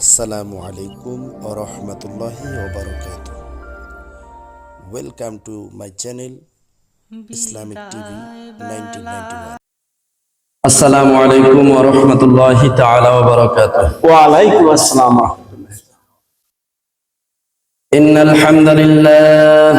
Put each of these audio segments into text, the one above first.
আসসালামু আলাইকুম ও রহমতুল্লাহি ওবরকাত welcome to my channel Islamic TV আসসালামু আলাইকুম ও তাআলা ওবরকাত ওয়া আলাইকুম আসসালাম ওয়া রাহমাতুল্লাহ।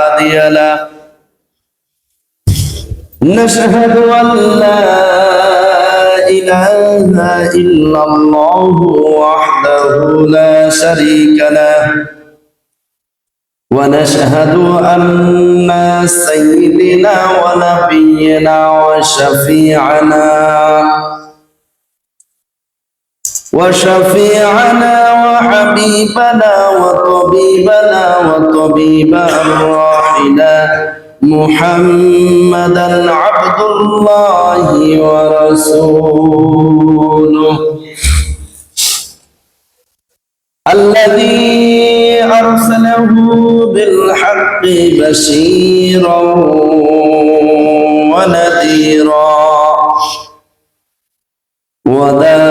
هادي نشهد أن لا إله إلا الله وحده لا شريك له. ونشهد أن سيدنا ونبينا وشفيعنا. وشفيعنا وحبيبنا وطبيبنا وطبيب أرواحنا محمدا عبد الله ورسوله. الذي أرسله بالحق بشيرا ونذيرا وداعيا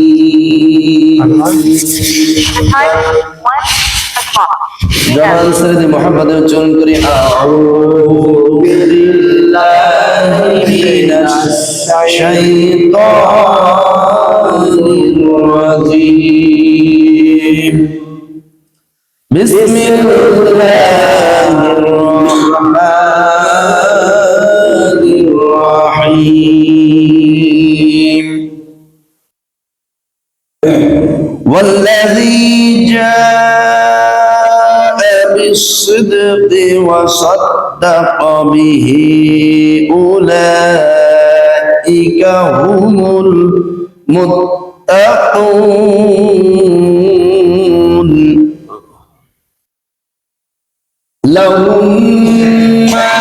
জবান সৈয়দ মোহাম্মদের চরণ করি আউযু বিল্লাহি মিনাশ শাইতানির والذي جاء بالصدق وصدق به أولئك هم المتقون. لهم ما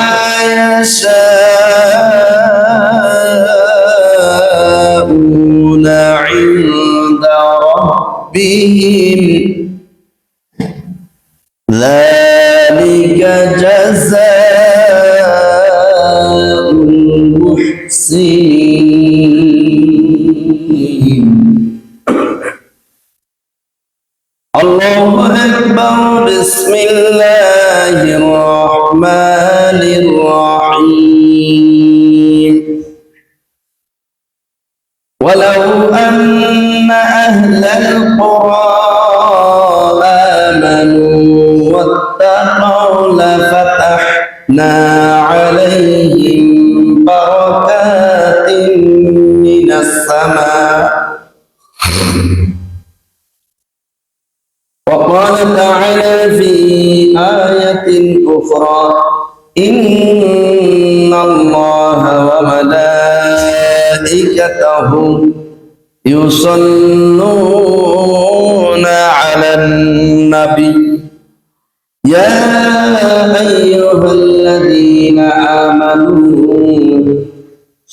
يشاءون ربهم. ذلك جزاء المحسنين. الله أكبر. بسم الله الرحمن الرحيم. ولو القرى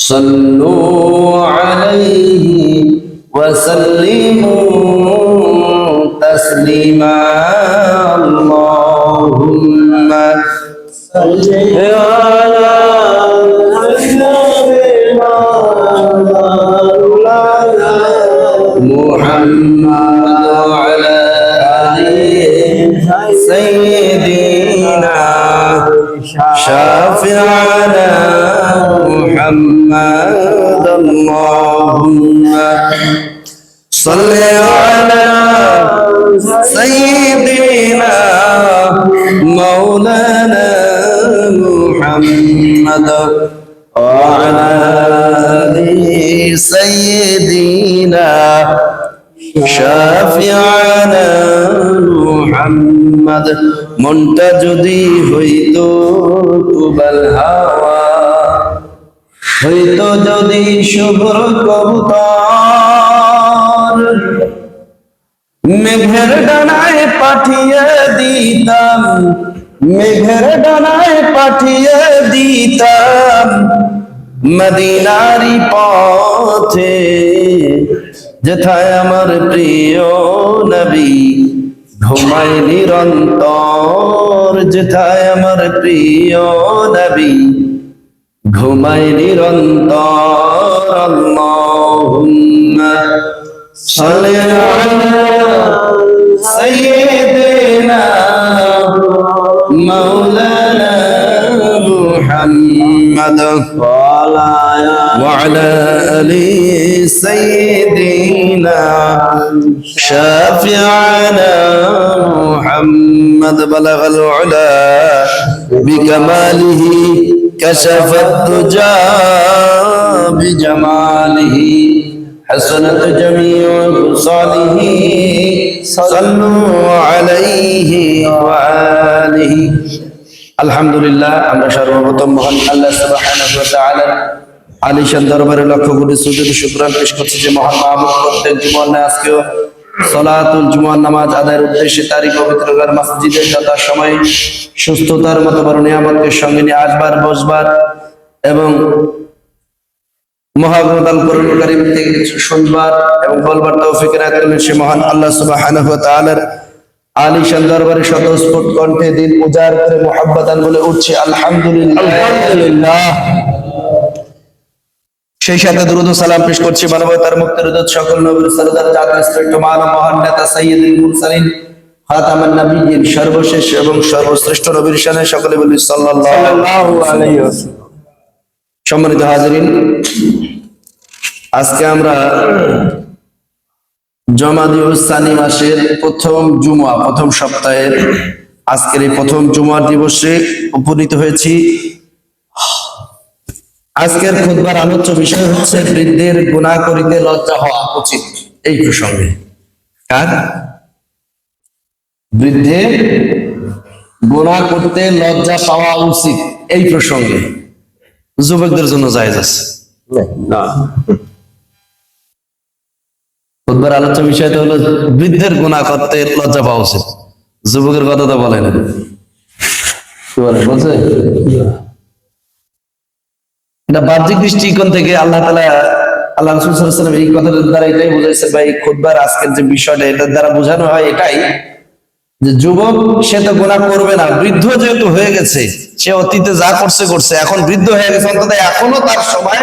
صلوا عليه وسلموا تسليما. اللهم صل على محمد وعلى آله سيدنا شافعنا محمد. محمد اللهم صل على سيدنا مولانا محمد وعلى آله سيدنا شافعنا محمد মনটা যদি হইতো তুবাল হাওয়া হইতো যদি শুভ্র কবুতর, মেঘের ডানায় পাঠিয়ে দিতাম, মেঘের ডানায় পাঠিয়ে দিতাম মদিনারি পথে। যেথায় আমার প্রিয় নবী ঘুমাই নিরন্তর, যেথায় আমার প্রিয় নবী ঘুমায় নিরন্তর আল্লাহুম্মা সাল্লি আলা সাইয়্যিদিনা মাওলানা মুহাম্মদ وعلى آل سيدنا شافعنا محمد بلغ العلا بكماله كشف الدجى بجماله حسنت جميع خصاله صلوا عليه وآله আলহামদুলিল্লাহ আমরা সর্বপ্রথম মহান আল্লাহ সুবহানাহু ওয়া তাআলার আলিশান দরবারে লক্ষ কোটি সুজুদ শুকরান পেশ করছি যে মহান মাহবুব প্রত্যেক জুমার না আজকেও সলাতুল জুমার নামাজ আদায়ের উদ্দেশ্যে তারই পবিত্র ঘর মসজিদে যথা সুস্থতার মতো বড় নিয়ামতকে সঙ্গে নিয়ে আসবার, বসবার এবং মহাগ্রন্থাল করুন কারিম থেকে কিছু শুনবার এবং বলবার তৌফিক রাত করলেন সে মহান আল্লাহ তাআলার আলিশান দরবারে স্বতঃস্ফুট কণ্ঠে দিন উজাড় করে বলে উঠছে আলহামদুলিল্লাহ। সেই সাথে দ্রুত সালাম পেশ করছি মানবতার মুক্তির উদ্যোগ সকল নবীর সরদার জাতির শ্রেষ্ঠ মানব মহান নেতা সাইয়্যিদুল মুরসালিন খাতামান নবিয়্যিন সর্বশেষ এবং সর্বশ্রেষ্ঠ নবীর শানে সকলে বলি সাল্লাল্লাহু আলাইহি ওয়াসাল্লাম সম্মানিত হাজিরিন আজকে আমরা সানি মাসের প্রথম জুমা প্রথম সপ্তাহের আজকের এই প্রথম জুমার দিবসে উপনীত হয়েছি। আজকের খুদবার আলোচ্য বিষয় হচ্ছে বৃদ্ধের গুণা করিতে লজ্জা হওয়া উচিত। এই প্রসঙ্গে। কার? বৃদ্ধের গুণা করতে লজ্জা পাওয়া উচিত। এই প্রসঙ্গে। যুবকদের জন্য জায়েজ আছে। না। খুদবার আলোচ্য বিষয় তো হলো বৃদ্ধের গুণা করতে লজ্জা পাওয়া উচিত। যুবকের কথা তো বলে না। কি বলে? বলছে? এটা বাহ্যিক দৃষ্টিকোণ থেকে আল্লাহ তালা আল্লাহ রসুল সাল্লাল্লাহু আলাইহি ওয়াসাল্লাম এই কথাটার দ্বারা এটাই বুঝাইছে বা এই খুদবার আজকের যে বিষয়টা এটার দ্বারা বোঝানো হয় এটাই যে যুবক সে তো গোনা করবে না বৃদ্ধ যেহেতু হয়ে গেছে সে অতীতে যা করছে করছে এখন বৃদ্ধ হয়ে গেছে অন্তত এখনও তার সময়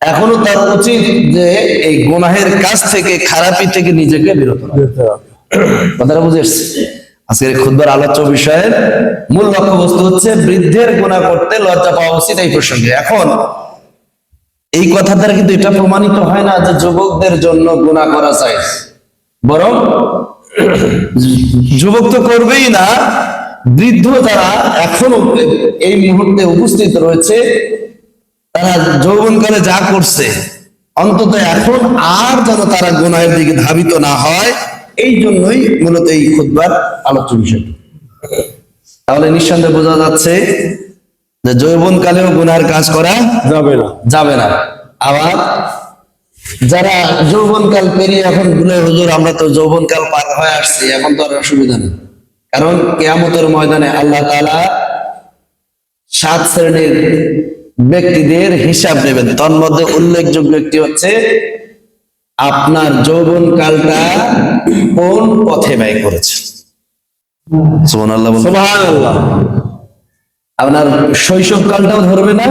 এখনও তার উচিত যে এই গুনাহের কাজ থেকে খারাপি থেকে নিজেকে বিরত রাখা। কথাটা বুঝে এসছে আজকের খুদবার আলোচ্য বিষয়ের মূল লক্ষ্য বস্তু হচ্ছে বৃদ্ধের গুণা করতে লজ্জা পাওয়া উচিত এই প্রসঙ্গে। এখন, এই কথা দ্বারা কিন্তু এটা প্রমাণিত হয় না যে যুবকদের জন্য গুণা করা চাই বরং, যুবক তো করবেই না, বৃদ্ধ যারা এখনও এই মুহূর্তে উপস্থিত রয়েছে, তারা যৌবনকালে যা করছে, অন্তত এখন আর যেন তারা গুনাহের দিকে ধাবিত না হয় এই জন্যই মূলত এই খুদবার আলোচ্য বিষয়। তাহলে নিঃসন্দেহে বোঝা যাচ্ছে যে যৌবনকালেও গুনার কাজ করা যাবে না। যাবে না। আবার যারা যৌবনকাল পেরিয়ে এখন বলে হুজুর আমরা তো যৌবনকাল পার হয়ে আসছি এখন তো আর অসুবিধা নেই। কারণ কেয়ামতের ময়দানে আল্লাহ তাআলা সাত শ্রেণির ব্যক্তিদের হিসাব নেবেন তন্মধ্যে উল্লেখযোগ্য ব্যক্তি হচ্ছে আপনার যৌবন কালটা কোন পথে ব্যয় করেছে? সুবহানাল্লাহ বলুন। সুবহানাল্লাহ। আপনার শৈশব কালটাও ধরবে না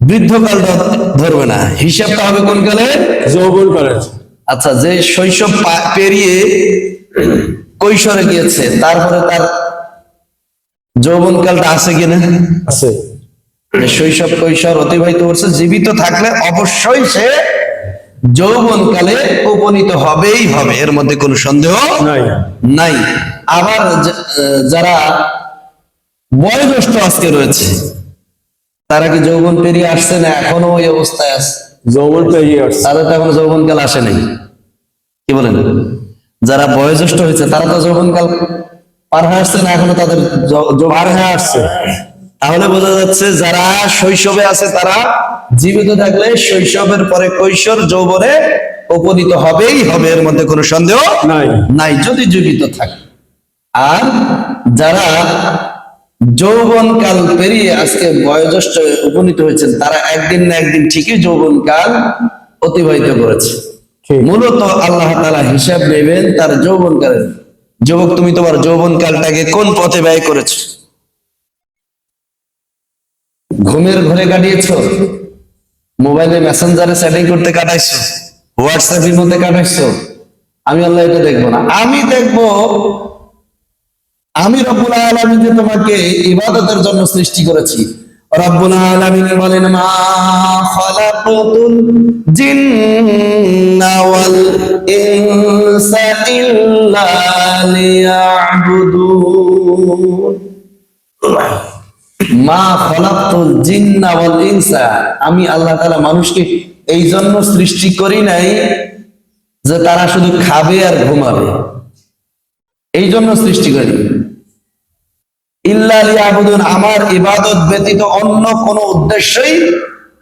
বৃদ্ধ কালটাও ধরবে না। হিসাবটা হবে কোন কালে? যৌবন করে আচ্ছা যে শৈশব পেরিয়ে কৈশোরে গিয়েছে তারপরে তার যৌবন কালটা আছে কিনা? আছে। শৈশব কৈশোর অতিবাহিত করছে জীবিত থাকলে অবশ্যই সে যৌবন কালে উপনীত হবেই হবে। এর মধ্যে কোনো সন্দেহ নাই। নাই। আবার যারা বয়োজ্যেষ্ঠ আজকে রয়েছে তারা কি যৌবন পেরিয়ে আসছে না এখনও ওই অবস্থায় আছে যৌবন পেরিয়ে আসছে। তাদের তো এখনও যৌবনকাল আসে নাই। কি বলেন? যারা বয়োজ্যেষ্ঠ হয়েছে তারা তো যৌবনকাল পার হয়ে আসছে না এখনও তাদের পার হয়ে আসছে। তাহলে বোঝা যাচ্ছে যারা শৈশবে আছে তারা জীবিত থাকলে শৈশবের পরে কৈশোর যৌবনে উপনীত হবেই হবে এর মধ্যে কোনো সন্দেহ নাই। নাই যদি জীবিত থাকে। আর যারা যৌবন কাল পেরিয়ে আজকে বয়োজ্যেষ্ঠ উপনীত হয়েছেন তারা একদিন না একদিন ঠিকই যৌবন কাল অতিবাহিত করেছে। মূলত আল্লাহ তাআলা হিসাব নেবেন তার যৌবন কালের যুবক তুমি তোমার যৌবন কালটাকে কোন পথে ব্যয় করেছ? ঘুমের ঘরে কাটিয়েছো? মোবাইলে মেসেঞ্জারে সেটিং করতে কাটাইছো? হোয়াটসঅ্যাপের মধ্যে কাটাইছো? আমি আল্লাহ এটা দেখব না। আমি দেখব, আমি রব্বুল আলামিন যে তোমাকে ইবাদতের জন্য সৃষ্টি করেছি। রব্বুল আলামিন বলেন, মা খালাকাতুল জিন্না ওয়াল ইনসা ইল্লা লিয়াবুদুন। মা খলাকুল জিন্না ওয়াল ইনসা। আমি আল্লাহ তাআলা মানুষকে এই জন্য সৃষ্টি করি নাই যে তারা শুধু খাবে আর ঘুমাবে। এই জন্য সৃষ্টি করি ইল্লা লিয়াবুদুন আমার ইবাদত ব্যতীত অন্য কোনো উদ্দেশ্যই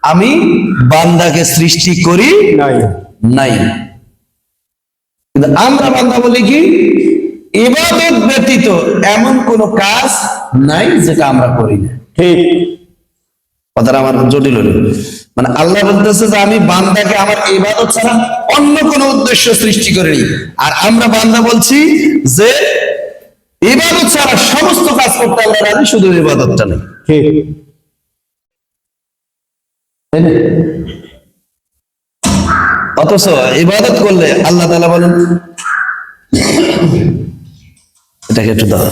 আমি বান্দাকে সৃষ্টি করি নাই। নাই। কিন্তু আমরা বান্দা বলি কি? ইবাদত ব্যতীত এমন কোন কাজ নাই যেটা আমরা করি না ঠিক কথাটা আমার জটিল হলো। মানে আল্লাহ বলতেছে যে আমি বান্দাকে আমার ইবাদত ছাড়া অন্য কোন উদ্দেশ্য সৃষ্টি করিনি। আর আমরা বান্দা বলছি যে ইবাদত ছাড়া সমস্ত কাজ করতে রাজি শুধু ইবাদতটা নেই। তাই না? অথচ ইবাদত করলে আল্লাহ তাআলা বলেন এটাকে একটু দাও।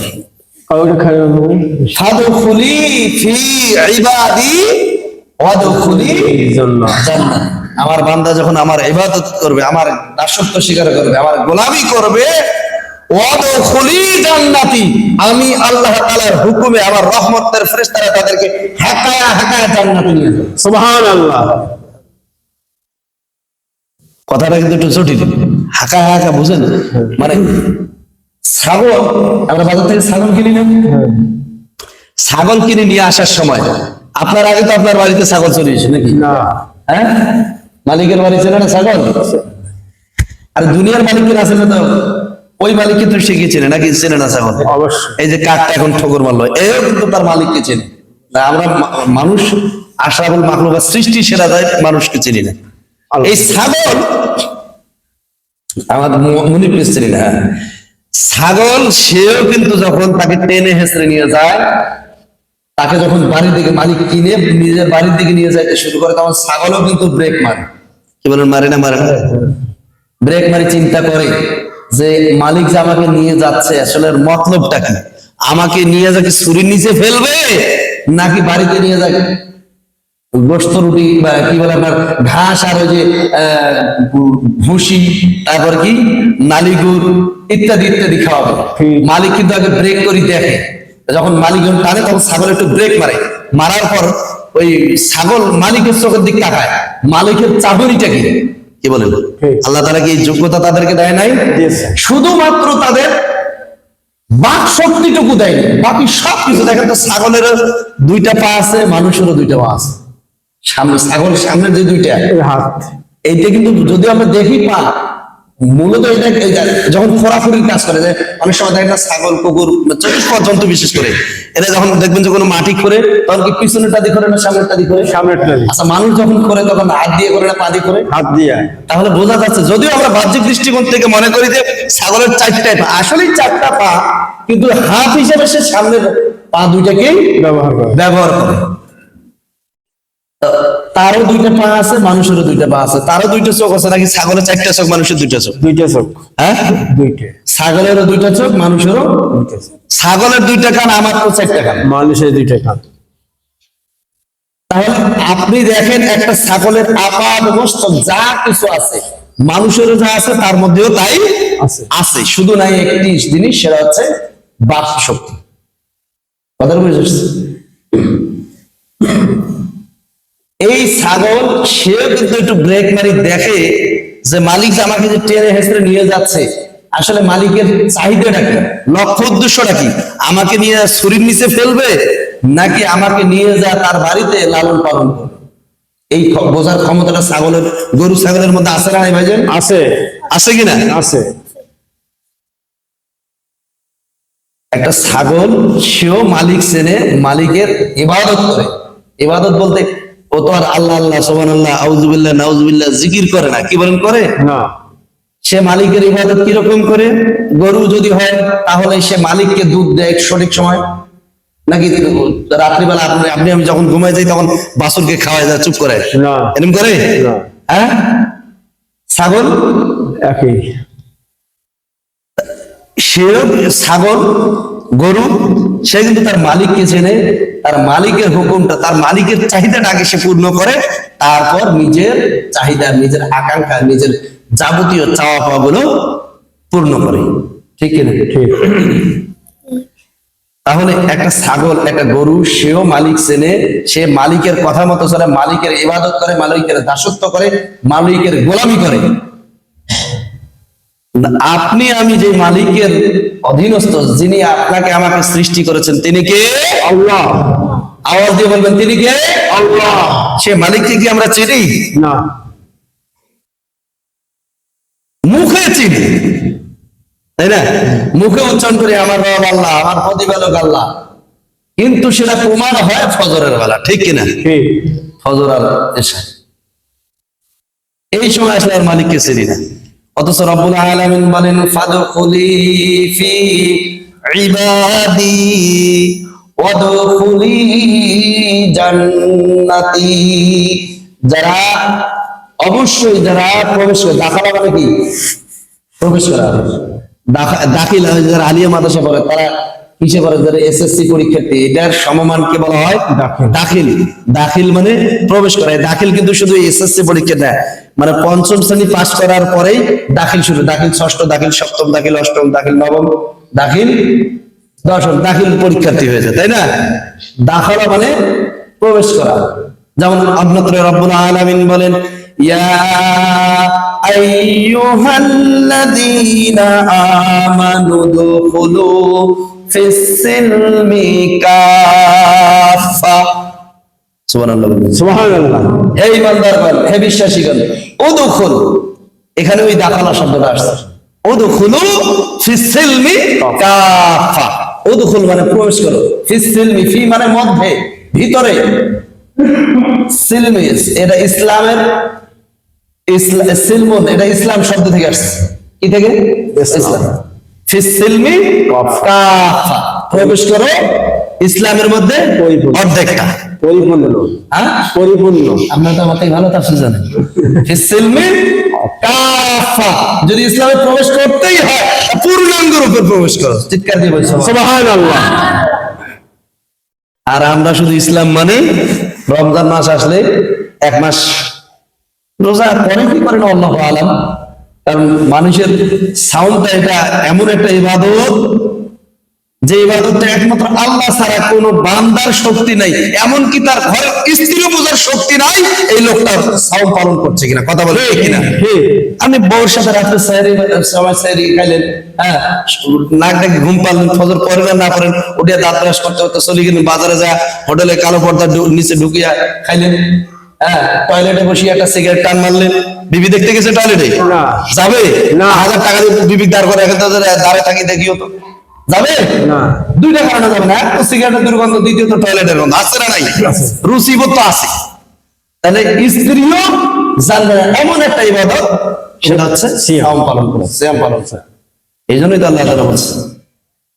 আমার বান্দা যখন আমার ইবাদত করবে, আমার দাসত্ব স্বীকার করবে, আমার গোলামি করবে জান্নাতি। আমি আল্লাহ তাআলার হুকুমে আমার রহমতের ফেরেশতারা তাদেরকে হাকায়া হাকায়া জান্নাতে নিয়ে যাবে। কথাটা কিন্তু একটু জটিল। হাকা হাকা বুঝেন? মানে ছাগল আমরা বাজার থেকে ছাগল কিনি না? ছাগল কিনে নিয়ে আসার সময় আপনার আগে তো আপনার বাড়িতে ছাগল চলে এসে নাকি? না। হ্যাঁ? মালিকের বাড়ি ছিল না ছাগল? আর দুনিয়ার মালিকের আছে না তো ওই মালিককে তো সে কি চেনে নাকি চেনে না ছাগল? এই যে কাকটা এখন ঠোকর মারলো এও কিন্তু তার মালিককে চেনে। আমরা মানুষ আশরাফুল মাখলুকা সৃষ্টি সেরা যায় মানুষকে চিনি না। এই ছাগল আমার মনি চিনি না হ্যাঁ। ছাগল, সেও কিন্তু যখন তাকে টেনে হেসড়ে নিয়ে যায়, তাকে যখন বাড়ির দিকে মালিক কিনে নিজের বাড়ির দিকে নিয়ে যাইতে শুরু করে, তখন ছাগলও কিন্তু ব্রেক মারে। কি বলেন, মারে না মারে না? ব্রেক মারি, চিন্তা করে যে মালিক যে আমাকে নিয়ে যাচ্ছে, আসলে মতলবটা কি? আমাকে নিয়ে যাকে ছুরির নিচে ফেলবে, নাকি বাড়িতে নিয়ে যাকে গোস্ত রুটি বা কি বলে আপনার ঘাস আর ওই যে ভুসি তারপর কি? নালিগুড় ইত্যাদি ইত্যাদি খাওয়াবে। মালিক কিন্তু আগে ব্রেক করে দেখে। যখন মালিক যখন টানে তখন ছাগল একটু ব্রেক মারে। মারার পর ওই ছাগল মালিকের চোখের দিক তাকায়। মালিকের চাহনিটা কি? কি বলেন? আল্লাহ তারা কি যোগ্যতা তাদেরকে দেয় নাই? শুধুমাত্র তাদের বাক শক্তিটুকু দেয়নি। বাকি সব কিছু দেখেন তো ছাগলের দুইটা পা আছে মানুষেরও দুইটা পা আছে। সামনে ছাগল সামনে যে দুইটা হাত। এইটা কিন্তু যদি আমরা দেখি পা মূলত এটা যখন খোরাখুরির কাজ করে যে অনেক সময় দেখেন ছাগল কুকুর চতুষ্পদ জন্তু বিশেষ করে এটা যখন দেখবেন যে কোনো মাটি করে তখন কি পিছনেরটা দিয়ে করে না সামনেরটা দিয়ে করে সামনেরটা দিয়ে। আচ্ছা মানুষ যখন করে তখন হাত দিয়ে করে না পা দিয়ে করে হাত দিয়ে। তাহলে বোঝা যাচ্ছে যদিও আমরা বাহ্যিক দৃষ্টিকোণ থেকে মনে করি যে ছাগলের চারটায় পা আসলেই চারটা পা কিন্তু হাত হিসেবে সে সামনের পা দুইটাকেই ব্যবহার করে। ব্যবহার করে। তারও দুইটা পা আছে মানুষেরও দুইটা পা আছে। তারও দুইটা চোখ আছে নাকি ছাগলের চারটা চোখ মানুষের দুইটা চোখ? দুইটা চোখ। হ্যাঁ? দুইটা। ছাগলেরও দুইটা চোখ মানুষেরও দুইটা চোখ। ছাগলের দুইটা কান আমার তো চারটা কান। মানুষের দুইটা কান। তাহলে আপনি দেখেন একটা ছাগলের আপাত মস্তক যা কিছু আছে মানুষেরও যা আছে তার মধ্যেও তাই আছে। আছে। শুধু নাই একটি জিনিস সেটা হচ্ছে বাক শক্তি কথা বুঝে? এই ছাগল সেও কিন্তু একটু ব্রেক মারি দেখে যে মালিক আমাকে যে টেনে হেসড়ে নিয়ে যাচ্ছে। আসলে মালিকের চাহিদাটা কি? লক্ষ্য উদ্দেশ্যটা কি? আমাকে নিয়ে শরীর নিচে ফেলবে নাকি আমাকে নিয়ে যা তার বাড়িতে লালন পালন করবে? এই বোঝার ক্ষমতাটা ছাগলের গরু ছাগলের মধ্যে আছে না ভাইজান? আছে। আছে কিনা আছে। একটা ছাগল সেও মালিক চেনে মালিকের ইবাদত করে। ইবাদত বলতে ও তো আর আল্লাহ আল্লাহ সোবান আল্লাহ আউজুবিল্লাহ নাউজুবিল্লাহ জিকির করে না। কি বলেন করে? না। সে মালিকের ইবাদত কীরকম করে? গরু যদি হয় তাহলে সে মালিককে দুধ দেয় সঠিক সময়? নাকি রাত্রিবেলা আপনি আপনি আমি যখন ঘুমাই যাই তখন বাসুরকে খাওয়াই যায় চুপ করে এরকম করে? হ্যাঁ? ছাগল? একই। সেও ছাগল গরু সে কিন্তু তার মালিককে চেনে তার মালিকের হুকুমটা তার মালিকের চাহিদাটা আগে সে পূর্ণ করে তারপর নিজের চাহিদা নিজের আকাঙ্ক্ষা নিজের যাবতীয় চাওয়া পাওয়া গুলো পূর্ণ করে। ঠিক কিনা? ঠিক। তাহলে একটা ছাগল একটা গরু সেও মালিক চেনে সে মালিকের কথা মতো চলে মালিকের ইবাদত করে মালিকের দাসত্ব করে মালিকের গোলামি করে। আপনি আমি যে মালিকের অধীনস্থ যিনি আপনাকে আমাকে সৃষ্টি করেছেন তিনি কে? আল্লাহ। আওয়াজ দিয়ে বলবেন তিনি কে? আল্লাহ। সে মালিককে কি আমরা চিনি? না। মুখে চিনি। তাই না? মুখে উচ্চারণ করি আমার রব আল্লাহ আমার প্রতিপালক আল্লাহ। কিন্তু সেটা প্রমাণ হয় ফজরের বেলা ঠিক কিনা? ফজর আর এসা এই সময় আসলে আর মালিককে চিনি না। অথচ রব্বুল আলামিন বলেন, ফাদখুলি ফি ইবাদি ওয়াদখুলি জান্নাতি। যারা অবশ্যই যারা প্রবেশ করে, দাখালা মানে কি? প্রবেশ করা দাখা- দাখিল যারা আলিয়া মাদ্রাসা পড়ে, তারা কিসে পড়ে যারা এসএসসি পরীক্ষার্থী? এটার সমমানকে বলা হয় দাখিল। দাখিল। দাখিল মানে প্রবেশ করা। দাখিল কিন্তু শুধু এসএসসি পরীক্ষা দেয়। মানে পঞ্চম শ্রেণি পাস করার পরেই দাখিল শুরু। দাখিল ষষ্ঠ দাখিল সপ্তম দাখিল অষ্টম দাখিল নবম দাখিল দশম। দাখিল পরীক্ষার্থী হয়েছে তাই না? দাখালা মানে প্রবেশ করা। যেমন অন্যত্র রব্বুল আলামিন বলেন ইয়া আইয়ুহাল্লাযীনা আমানু দুখুলু হে এখানে ওই দাখালা শব্দটা আসছে। ফিসিলমি কাফা। উদুখুল মানে প্রবেশ করো। ফিসিলমি ফি মানে মধ্যে ভিতরে। সিলমি এটা ইসলামের ইসলা- এটা ইসলাম শব্দ থেকে আসছে। কি থেকে? ইসলাম। ফিসিলমি কাফা প্রবেশ করো ইসলামের মধ্যে। অর্ধেকটা। পরিপূর্ণ। হ্যাঁ? পরিপূর্ণ। আপনার তো আমার থেকে ভালো তাফসীর জানেন। ফিসিলমি কাফা যদি ইসলামে প্রবেশ করতেই হয় পূর্ণাঙ্গ রূপে প্রবেশ করো। চিৎকার দিয়ে বলছো সুবহানাল্লাহ। আর আমরা শুধু ইসলাম মানে রমজান মাস আসলে এক মাস রোজা করে কি করেন? আল্লাহ আলাম। কারণ মানুষের সাউন্ডটা এটা এমন একটা ইবাদত যে ইবাদতটা একমাত্র আল্লাহ ছাড়া কোনো বান্দার শক্তি নাই। এমনকি তার ঘরে স্ত্রীও বোঝার শক্তি নাই এই লোকটা সাউন্ড পালন করছে কিনা। কথা বলে কিনা? আপনি বউর সাথে রাত্রে স্যারি সময় খাইলেন হ্যাঁ নাক ডাকে ঘুম পারলেন ফজর পড়েন না পড়েন উঠে দাঁত ব্রাশ করতে করতে চলে গেলেন বাজারে যা হোটেলে কালো পর্দা নিচে ঢুকিয়া খাইলেন। হ্যাঁ টয়লেটে বসিয়ে একটা সিগারেট টান মারলেন। বিবি দেখতে গেছে টয়লেটে। যাবে? না। হাজার টাকা দিয়ে বিবি দাঁড় করে এখন তাদের দাঁড়ে থাকি যাবে? না। দুইটা কারণে যাবে না। এক সিগারেটের দুর্গন্ধ দ্বিতীয়ত টয়লেটের গন্ধ। আছে না নাই? রুচিবোধ তো আছে। তাহলে স্ত্রীও জানবে এমন একটা ইবাদত সেটা হচ্ছে সিয়াম। পালন করা। সিয়াম পালন করা। এই জন্যই তো আল্লাহ তাআলা বলছে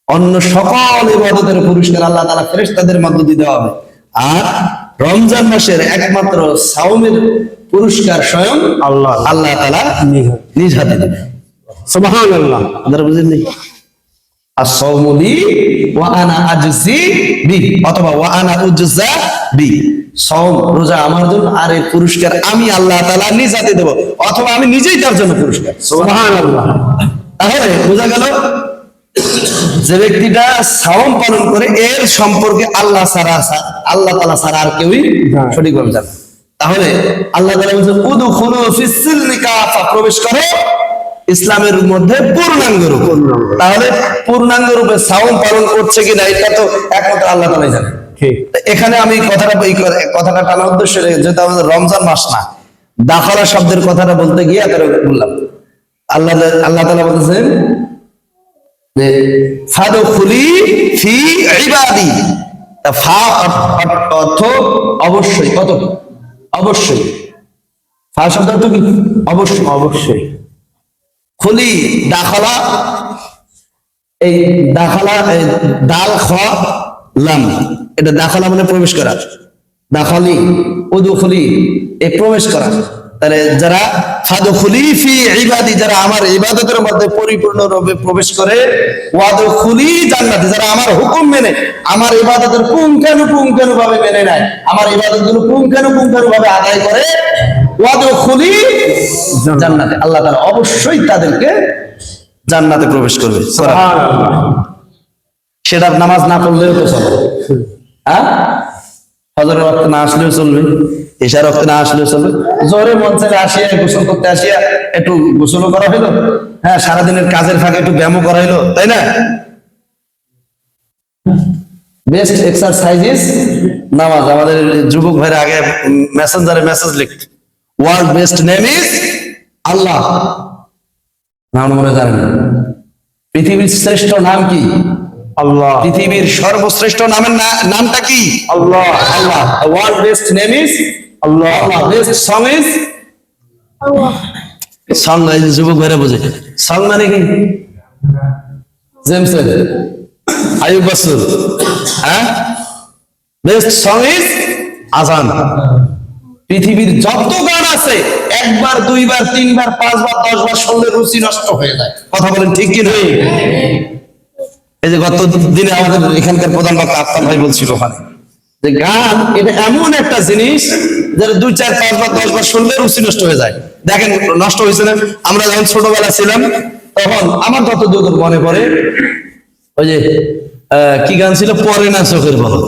অন্য সকল ইবাদতের পুরস্কার আল্লাহ তাআলা ফেরেশতাদের মধ্য দিয়ে দেওয়া হবে। আর রমজান মাসের একমাত্র সাওমের পুরস্কার স্বয়ং আল্লাহ। আল্লাহ তাআলা নিজ হাতে। দেবে সুবহানাল্লাহ। আপনারা বুঝেন নি আসৌমুলি ওয়া আনা আজজি বি অথবা ওয়া আনা উজজা বি। সওম রোজা আমার জন্য আর এর পুরস্কার আমি আল্লাহ তাআলা নিজ হাতে দেবো অথবা আমি নিজেই তার জন্য পুরস্কার। সুবহানাল্লাহ। তাহলে বোঝা গেল যে ব্যক্তিটা সাওম পালন করে এর সম্পর্কে আল্লাহ ছাড়া আল্লাহ তাআলা ছাড়া আর কেউই হ্যাঁ। সঠিকভাবে জানে তাহলে আল্লাহ কাফা প্রবেশ করো ইসলামের মধ্যে পূর্ণাঙ্গ রূপ। তাহলে পূর্ণাঙ্গ রূপে সাওম পালন করছে কিনা এটা তো একমাত্র আল্লাহ তালাই জানে। এখানে আমি কথাটা এই কথা- কথাটা টানা উদ্দেশ্য যেহেতু আমাদের রমজান মাস না দাখলা শব্দের কথাটা বলতে গিয়ে বললাম। আল্লাহ আল্লাহ তালা বলতেছেন ফি ইবাদি। ফা অর- অর- অর্থ অবশ্যই কত? অবশ্যই। ফা শব্দ অর্থ কি? অবশ্যই। অবশ্যই। খুলি দাখলা এই দাখলা দাল খ লাম এটা দাখলা মানে প্রবেশ করা। দাখালি উদুখলি এই প্রবেশ করা। তাহলে যারা ফাদুখলি ফি ইবাদি, যারা আমার ইবাদতের মধ্যে পরিপূর্ণ রূপে প্রবেশ করে ওয়াদু খুলি জান্নাতে, যারা আমার হুকুম মেনে, আমার ইবাদতের পুঙ্খানু পুঙ্খানু ভাবে মেনে নেয়, আমার ইবাদতগুলো পুঙ্খানু পুঙ্খানু ভাবে আদায় করে, ওয়াদুখলি জান্নাতে। আল্লাহ তাআলা অবশ্যই তাদেরকে জান্নাতে প্রবেশ করবে। সেটা নামাজ না পড়লেও তো চলবে হ্যাঁ? ফজরের রক্ত না আসলেও চলবে। এশার রক্ত না আসলেও চলবে? জোরে মন চাইলে আসিয়া গোসল করতে আসিয়া একটু গোসলও করা হইল হ্যাঁ সারাদিনের কাজের ফাঁকে একটু ব্যায়ামও করা হইল তাই না? বেস্ট এক্সারসাইজিস নামাজ। আমাদের যুবক ভাইরা আগে মেসেঞ্জারে message লিখত। World best name is Allah. নাম মনে জানেন পৃথিবীর শ্রেষ্ঠ নাম কি? আল্লাহ। পৃথিবীর সর্বশ্রেষ্ঠ নামের নামটা কি? Allah. Allah. World best name is Allah. Song is song যুবক ভাইরা বোঝে। সং মানে কি? জেমস আয়ুব বাসুর হ্যাঁ? বেস্ট সং ইজ আজান। পৃথিবীর যত গান আছে একবার দুইবার তিনবার পাঁচবার দশবার শুনলে রুচি নষ্ট হয়ে যায়। কথা বলেন ঠিক কি নয় এই যে গত দিনে আমাদের এখানকার প্রধান বক্তা আফতাব ভাই বলছিল ওখানে যে গান এটা এমন একটা জিনিস যেটা দুই চার পাঁচ বার দশ বার শুনলে রুচি নষ্ট হয়ে যায়। দেখেন নষ্ট হয়েছে না? আমরা যখন ছোটবেলা ছিলাম তখন আমার যত দূর মনে পড়ে ওই যে কি গান ছিল? পরে না চোখের বলো।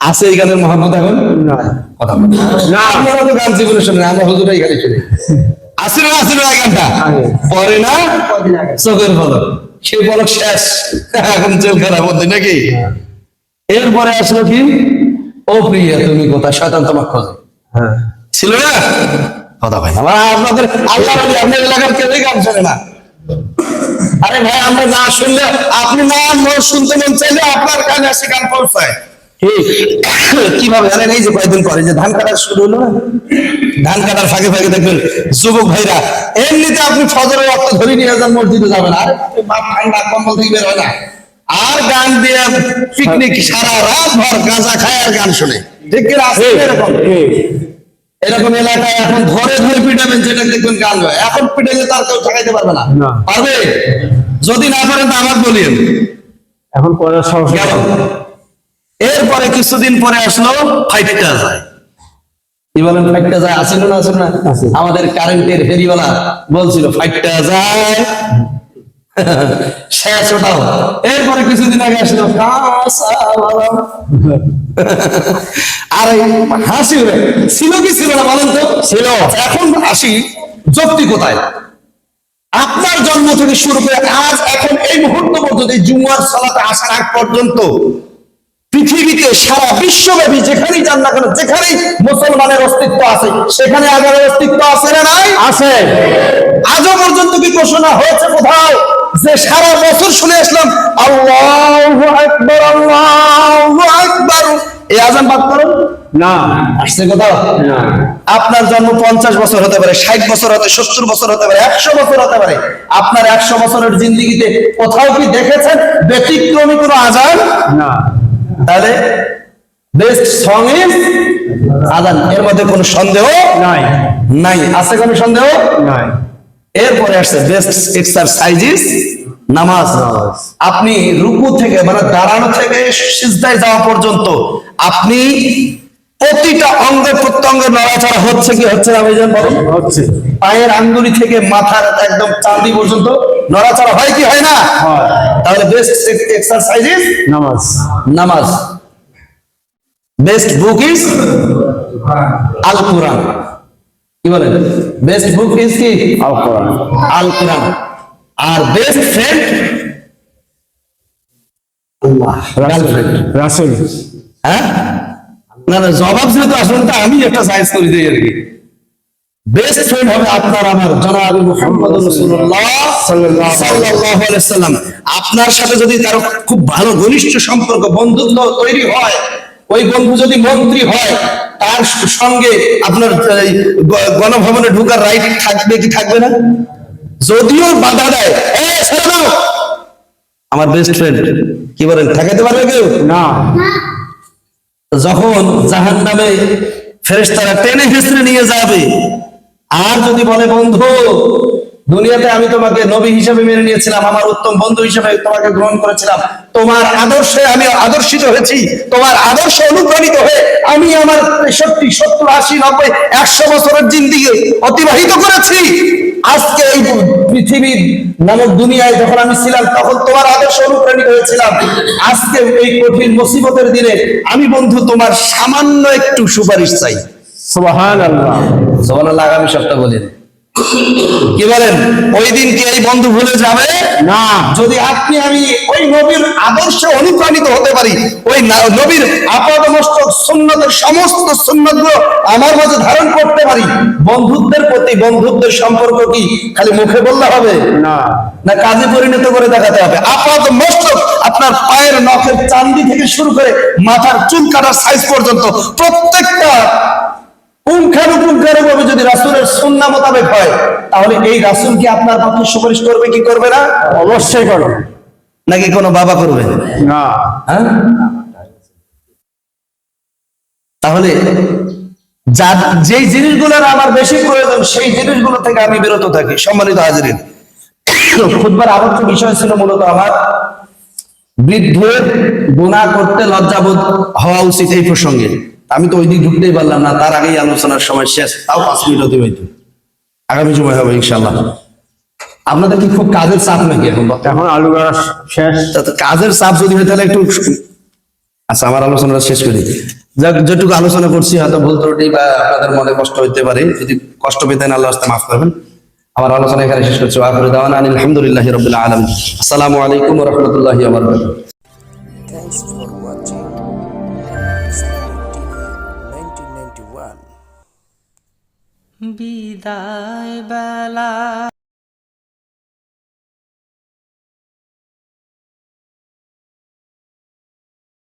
আছে এই গানের মহাম্মদ এখন? না। কথা বলে। না। আপনারা তো গান জীবনে শুনে আমরা হুজুরাই গালি শুনি। আসিল না আসিল না গানটা? পরে না চোখের বলক সে বলক শেষ। এখন জেলখানার মধ্যে নাকি? এরপরে আসলো কি? ও প্রিয়া তুমি কোথায়? শয়তান তোমার খোঁজে। হ্যাঁ ছিল না? কথা ভাই আপনাদের আল্লাহ আপনার এলাকার কেউই গান শোনে না। আরে ভাই আমরা না শুনলে আপনি না ন- শুনতে মন চাইলে আপনার কানে আসে গান পৌঁছায়। কীভাবে? জানেন এই যে কয়েকদিন পরে যে ধান কাটা শুরু হলো না? ধান কাটার ফাঁকে ফাঁকে দেখবেন যুবক ভাইরা এমনিতে আপনি ফজরের রক্ত ধরে নিয়ে যান মসজিদে যাবেন। আর বাপ ঠান্ডা কম্বল থেকে বের হয় না। আর গান দিয়ে পিকনিক সারা রাত ভর গাঁজা খায় আর গান শুনে। ঠিক এরকম। এরকম এলাকায় এখন ধরে ধরে পিটাবেন যেটা দেখবেন গান এখন পিটাইলে তার কেউ ঠেকাইতে পারবে না। পারবে? যদি না পারেন তো আমার বলিয়েন। এখন করার সাহস এরপরে কিছুদিন পরে আসলো ফাইটটা যায়। কি বলেন ফাইটটা যায়? আসিল না আসিল না? আমাদের কারেন্টের ফেরিওয়ালা বলছিল ফাইটটা যায়। শেষ ওটাও এরপরে কিছুদিন আগে আসলো আর হাসি ছিল কি ছিল না বলেন তো? ছিল। এখন হাসি যুক্তি কোথায়? আপনার জন্ম থেকে শুরু করে আজ এখন এই মুহূর্ত পর্যন্ত এই জুমার সালাতে আসার আগ পর্যন্ত পৃথিবীতে সারা বিশ্বব্যাপী যেখানেই যান না কেন যেখানেই মুসলমানের অস্তিত্ব আছে সেখানে আজারের অস্তিত্ব আছে না নাই? আছে। আজও পর্যন্ত কি ঘোষণা হয়েছে কোথাও? যে সারা বছর শুনে আসলাম আল্লাহু আকবার আল্লাহু আকবার। এই আজান পাঠ করো না। আসছে কোথাও আপনার জন্ম পঞ্চাশ বছর হতে পারে ষাট বছর হতে সত্তর বছর হতে পারে একশো বছর হতে পারে। আপনার একশো বছরের জিন্দিগিতে কোথাও কি দেখেছেন ব্যতিক্রমী কোনো আজান? না। তাহলে বেস্ট সং ইজ আজান। এর মধ্যে কোনো সন্দেহ নাই। নাই। আছে কোনো সন্দেহ? নাই। এরপরে আসছে বেস্ট এক্সারসাইজিস নামাজ। নামাজ। আপনি রুকু থেকে মানে দাঁড়ানো থেকে সিজদায় যাওয়া পর্যন্ত আপনি প্রতিটা অঙ্গ প্রত্যঙ্গ নড়াচড়া হচ্ছে কি হচ্ছে না ভাইজান বলেন? হচ্ছে। পায়ের আঙ্গুলি থেকে মাথার একদম চাঁদি পর্যন্ত নড়াচড়া হয় কি হয় না? হয়। তাহলে বেস্ট এক্সারসাইজিস নামাজ। নামাজ। বেস্ট বুক ইজ আল কোরআন কি বলেন? বেস্ট বুক ইজ কি? আল কোরআন আল কোরআন আর বেস্ট ফ্রেন্ড আল্লাহ গার্লফ্রেন্ড রাসুল। হ্যাঁ? না না জবাব যেহেতু আসলে তা আমি একটা সাইজ করে দিই আর কি। বেস্ট ফ্রেন্ড হবে আপনার আমার জনাব মুহাম্মদ রাসূলুল্লাহ সাল্লাল্লাহু আলাইহি সাল্লাম আপনার সাথে যদি তার খুব ভালো ঘনিষ্ঠ সম্পর্ক বন্ধুত্ব তৈরি হয় ওই বন্ধু যদি মন্ত্রী হয় তার সঙ্গে আপনার গণভবনে ঢুকার রাইট থাকবে কি থাকবে না? যদিও বাধা দেয় আমার বেস্ট ফ্রেন্ড কি বলেন ঠেকাতে পারবে কেউ? না। যখন জাহান নামে ফেরেশতারা টেনে হেসড়ে নিয়ে যাবে আর যদি বলে বন্ধু দুনিয়াতে আমি তোমাকে নবী হিসেবে মেনে নিয়েছিলাম আমার উত্তম বন্ধু হিসেবে তোমাকে গ্রহণ করেছিলাম। তোমার আদর্শে আমি আদর্শিত হয়েছি তোমার আদর্শ অনুপ্রাণিত হয়ে আমি আমার তেষট্টি সত্তর আশি নব্বই একশো বছরের জিন্দিগি অতিবাহিত করেছি। আজকে এই পৃথিবী নামক দুনিয়ায় যখন আমি ছিলাম তখন তোমার আদর্শ অনুপ্রাণিত হয়েছিলাম। আজকে এই কঠিন মুসিবতের দিনে আমি বন্ধু তোমার সামান্য একটু সুপারিশ চাই। সোহান আল্লাহ সোহানাল্লাহ আগামী সপ্তাহ বলেন কি বলেন? ওই দিন কি এই বন্ধু ভুলে যাবে? না। যদি আপনি আমি ওই নবীর আদর্শে অনুপ্রাণিত হতে পারি ওই নবীর সুন্নতের সমস্ত সুন্নতগুলো আমার মাঝে ধারণ করতে পারি বন্ধুত্বের প্রতি বন্ধুত্বের সম্পর্ক কি খালি মুখে বললে হবে? না। না কাজে পরিণত করে দেখাতে হবে? আপাত মস্তক আপনার পায়ের নখের চান্দি থেকে শুরু করে মাথার চুল কাটার সাইজ পর্যন্ত প্রত্যেকটা পুঙ্খানুপুঙ্খানুভাবে যদি রাসূলের সুন্নাহ মোতাবেক হয় তাহলে এই রাসূল কি আপনার পক্ষে সুপারিশ করবে কি করবে না? অবশ্যই করবে। নাকি কোনো বাবা করবে? না। হ্যাঁ? তাহলে যা যেই জিনিসগুলোর আমার বেশি প্রয়োজন সেই জিনিসগুলো থেকে আমি বিরত থাকি সম্মানিত হাজিরিন। খুদবার আবদ্ধ বিষয় ছিল মূলত আমার বৃদ্ধের গুণা করতে লজ্জাবোধ হওয়া উচিত এই প্রসঙ্গে। আমি তো ওই দিক ঢুকতেই পারলাম না তার আগেই আলোচনার সময় শেষ তাও পাঁচ মিনিট অতিবাহিত। আগামী সময় হবে ইনশাল্লাহ আপনাদের কি খুব কাজের চাপ নাকি এখন এখন আলু শেষ। কাজের চাপ যদি হয় তাহলে একটু আচ্ছা আমার আলোচনাটা শেষ করি। যাক যেটুকু আলোচনা করছি হয়তো ভুল ত্রুটি বা আপনাদের মনে কষ্ট হইতে পারে যদি কষ্ট পেতেন আল্লাহ রাস্তায় মাফ করবেন। আমার আলোচনা এখানে শেষ করছি আখির দাওয়ানা আনিল আলহামদুলিল্লাহি রাব্বিল আলামিন। আসসালামু আলাইকুম ওয়া রাহমাতুল্লাহি ওয়া বিদায় বেলা।